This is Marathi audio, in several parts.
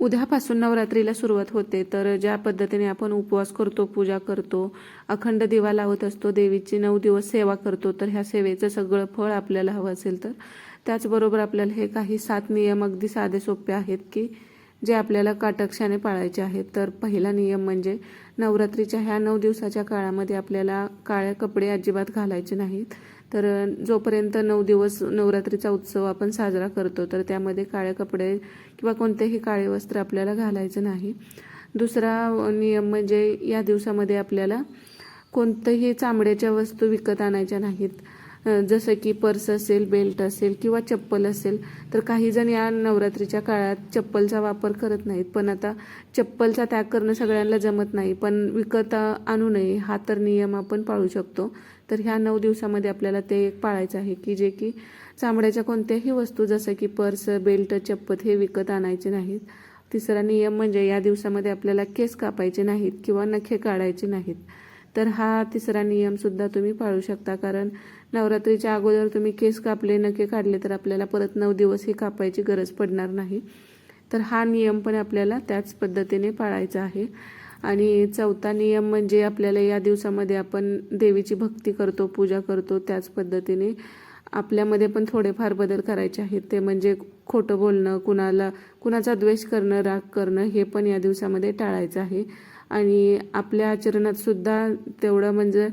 उद्यापासून नवरात्रीला सुरुवात होते. तर ज्या पद्धतीने आपण उपवास करतो पूजा करतो अखंड दिवा लावत असतो देवीची नऊ दिवस सेवा करतो तर ह्या सेवेचं सगळं फळ आपल्याला हवं असेल तर. त्याचबरोबर आपल्याला हे काही सात नियम अगदी साधे सोपे आहेत की जे आपल्याला काटक्षाने पाळायचे आहेत. तर पहिला नियम म्हणजे नवरात्रीच्या ह्या नऊ दिवसाच्या काळामध्ये आपल्याला काळे कपडे अजिबात घालायचे नाहीत. तर जोपर्यंत नऊ दिवस नवरात्रीचा उत्सव आपण साजरा करतो तर त्यामध्ये काळे कपडे किंवा कोणतेही काळे वस्त्र आपल्याला घालायचं नाही. दुसरा नियम म्हणजे या दिवसामध्ये आपल्याला कोणत्याही चामड्याच्या वस्तू विकत आणायच्या नाहीत. जसं की पर्स असेल बेल्ट असेल किंवा चप्पल असेल तर काही जण या नवरात्रीच्या काळात चप्पलचा वापर करत नाहीत. पण आता चप्पलचा त्याग करणं सगळ्यांना जमत नाही पण विकत आणू नये हा तर नियम आपण पाळू शकतो. तर ह्या नऊ दिवसामध्ये आपल्याला ते एक पाळायचं आहे की जे की चामड्याच्या कोणत्याही वस्तू जसं की पर्स बेल्ट चप्पत हे विकत आणायचे नाहीत. तिसरा नियम म्हणजे या दिवसामध्ये आपल्याला केस कापायचे नाहीत किंवा नखे काढायचे नाहीत. तर हा तिसरा नियमसुद्धा तुम्ही पाळू शकता कारण नवरात्रीच्या अगोदर तुम्ही केस कापले नखे काढले तर आपल्याला परत नऊ दिवस हे कापायची गरज पडणार नाही. तर हा नियम पण आपल्याला त्याच पद्धतीने पाळायचा आहे. आणि चौथा नियम म्हणजे आपल्याला या दिवसामध्ये आपण देवीची भक्ती करतो पूजा करतो त्याच पद्धतीने. आपल्यामध्ये पण थोडेफार बदल करायचे आहेत. ते म्हणजे खोटं बोलणं कुणाला कुणाचा द्वेष करणं राग करणं हे पण या दिवसामध्ये टाळायचं आहे. आणि आपल्या आचरणात सुद्धा तेवढं म्हणजे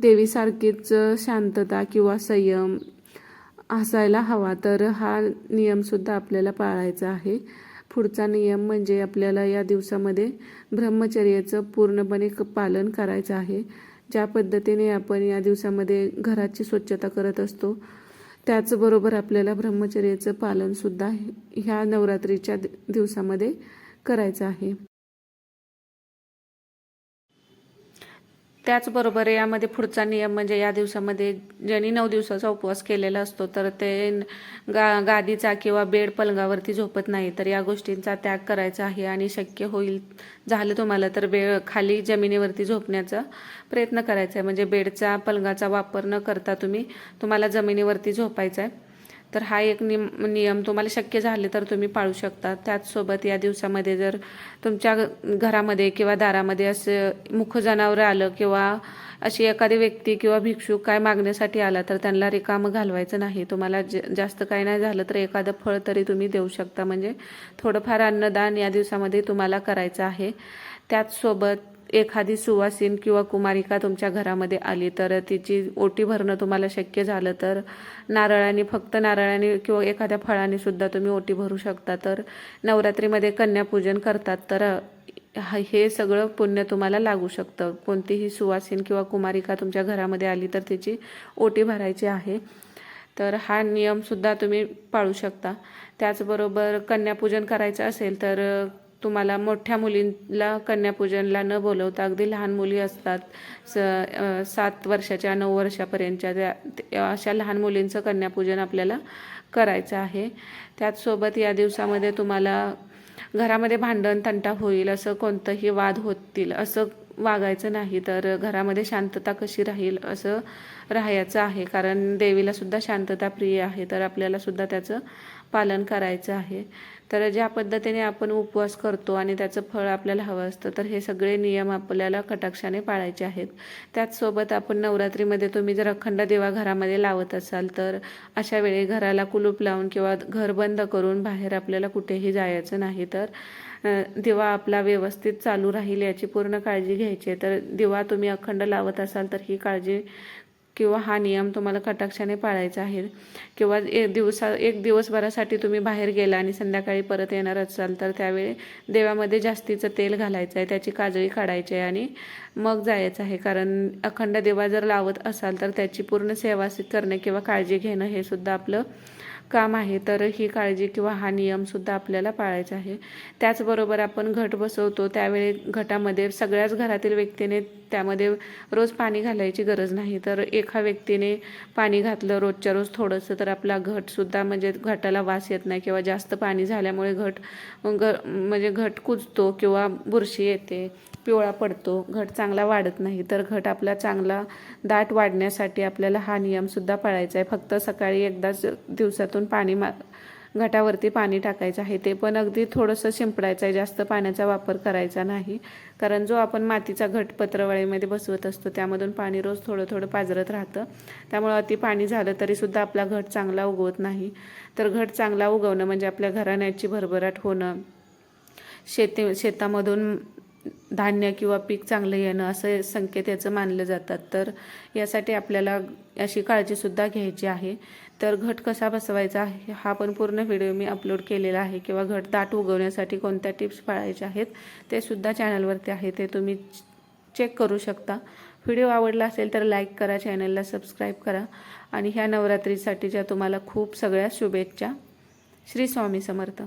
देवीसारखीच शांतता किंवा संयम असायला हवा. तर हा नियमसुद्धा आपल्याला पाळायचा आहे. पुढचा नियम म्हणजे आपल्याला या दिवसामध्ये ब्रह्मचर्याचं पूर्णपणे क पालन करायचं आहे. ज्या पद्धतीने आपण या दिवसामध्ये घराची स्वच्छता करत असतो त्याचबरोबर आपल्याला ब्रह्मचर्याचं पालनसुद्धा ह्या नवरात्रीच्या दिवसामध्ये करायचं आहे. त्याचबरोबर यामध्ये पुढचा नियम म्हणजे या दिवसामध्ये ज्यांनी नऊ दिवसाचा उपवास केलेला असतो तर ते गा गादीचा किंवा बेड पलंगावरती झोपत नाही. तर या गोष्टींचा त्याग करायचा आहे आणि शक्य होईल झालं तुम्हाला तर बेड खाली जमिनीवरती झोपण्याचा प्रयत्न करायचा आहे. म्हणजे बेडचा पलंगाचा वापर न करता तुम्ही तुम्हाला जमिनीवरती झोपायचं आहे. तर हा एक नियम नियम तुम्हाला शक्य झाले तर तुम्ही पाळू शकता. त्याचसोबत या दिवसामध्ये जर तुमच्या घरामध्ये किंवा दारामध्ये असं मुख जनावर आलं किंवा अशी एखादी व्यक्ती किंवा भिक्षुक काय मागण्यासाठी आला तर त्यांना रिकामं घालवायचं नाही. तुम्हाला ज जास्त काही नाही झालं तर एखादं फळ तरी तुम्ही देऊ शकता. म्हणजे थोडंफार अन्नदान या दिवसामध्ये तुम्हाला करायचं आहे. त्याचसोबत एखादी सुवासीन किंवा कुमारिका तुमच्या घरामध्ये आली तर तिची ओटी भरणं तुम्हाला शक्य झालं तर नारळाने फक्त नारळाने किंवा एखाद्या फळाने सुद्धा तुम्ही ओटी भरू शकता. तर नवरात्रीमध्ये कन्यापूजन करतात. तर हे सगळं पुण्य तुम्हाला लागू शकतं. कोणतीही सुवासीन किंवा कुमारिका तुमच्या घरामध्ये आली तर तिची ओटी भरायची आहे. तर हा नियमसुद्धा तुम्ही पाळू शकता. त्याचबरोबर कन्यापूजन करायचं असेल तर तुम्हाला मोठ्या मुलींना कन्यापूजनला न बोलवता अगदी लहान मुली असतात. स सात वर्षाच्या नऊ वर्षापर्यंतच्या त्या अशा लहान मुलींचं कन्यापूजन आपल्याला करायचं आहे. त्याचसोबत या दिवसामध्ये तुम्हाला घरामध्ये भांडण तंटा होईल असं कोणतंही वाद होतील असं वागायचं नाही. तर घरामध्ये शांतता कशी राहील असं राहायचं आहे. कारण देवीला सुद्धा शांतता प्रिय आहे. तर आपल्याला सुद्धा त्याचं पालन करायचं आहे. तर ज्या पद्धतीने आपण उपवास करतो आणि त्याचं फळ आपल्याला हवं असतं तर हे सगळे नियम आपल्याला कटाक्षाने पाळायचे आहेत. त्याचसोबत आपण नवरात्रीमध्ये तुम्ही जर अखंड देवा घरामध्ये लावत असाल तर अशा वेळी घराला कुलूप लावून किंवा घर बंद करून बाहेर आपल्याला कुठेही जायचं नाही. तर दिवा आपला व्यवस्थित चालू राहील याची पूर्ण काळजी घ्यायची आहे. तर दिवा तुम्ही अखंड लावत असाल तर ही काळजी किंवा हा नियम तुम्हाला कटाक्षाने पाळायचा आहे. किंवा एक दिवसा एक दिवसभरासाठी तुम्ही बाहेर गेला आणि संध्याकाळी परत येणार असाल तर त्यावेळी देवामध्ये जास्तीचं तेल घालायचं आहे त्याची काजळी काढायची आहे आणि मग जायचं आहे. कारण अखंड देवा जर लावत असाल तर त्याची पूर्ण सेवा करणे किंवा काळजी घेणं हे सुद्धा आपलं काम आहे तर ही काळजी किंवा हा नियमसुद्धा आपल्याला पाळायचा आहे. त्याचबरोबर आपण घट बसवतो त्यावेळी घटामध्ये सगळ्याच घरातील व्यक्तीने त्यामध्ये रोज पाणी घालायची गरज नाही. तर एका व्यक्तीने पाणी घातलं रोजच्या रोज थोडंसं तर आपला घटसुद्धा म्हणजे घटाला वास येत नाही किंवा जास्त पाणी झाल्यामुळे घट ग म्हणजे घट कुजतो किंवा बुरशी येते. पिवळा पडतो घट चांगला वाढत नाही तर घट आपला चांगला दाट वाढण्यासाठी आपल्याला हा नियमसुद्धा पाळायचा आहे. फक्त सकाळी एकदाच दिवसातून पाणी मा घटावरती पाणी टाकायचं आहे. ते पण अगदी थोडंसं शिंपडायचं आहे. जास्त पाण्याचा वापर करायचा नाही. कारण जो आपण मातीचा घट पत्रवाळीमध्ये बसवत असतो त्यामधून पाणी रोज थोडं थोडं पाजरत राहतं. त्यामुळं अति पाणी झालं तरीसुद्धा आपला घट चांगला उगवत नाही. तर घट चांगला उगवणं म्हणजे आपल्या घराण्याची भरभराट होणं. शेती शेतामधून धान्य किंवा पीक चांगलं येणं असं संकेत याचं मानलं जातात. तर यासाठी आपल्याला अशी काळजीसुद्धा घ्यायची आहे. तर घट कसा बसवायचा आहे हा पण पूर्ण व्हिडिओ मी अपलोड केलेला आहे किंवा घट दाट उगवण्यासाठी कोणत्या टिप्स पाळायच्या आहेत ते सुद्धा चॅनलवरती आहे ते तुम्ही चेक करू शकता. व्हिडिओ आवडला असेल तर लाईक करा चॅनलला सबस्क्राईब करा आणि ह्या नवरात्रीसाठीच्या तुम्हाला खूप सगळ्या शुभेच्छा. श्री स्वामी समर्थ.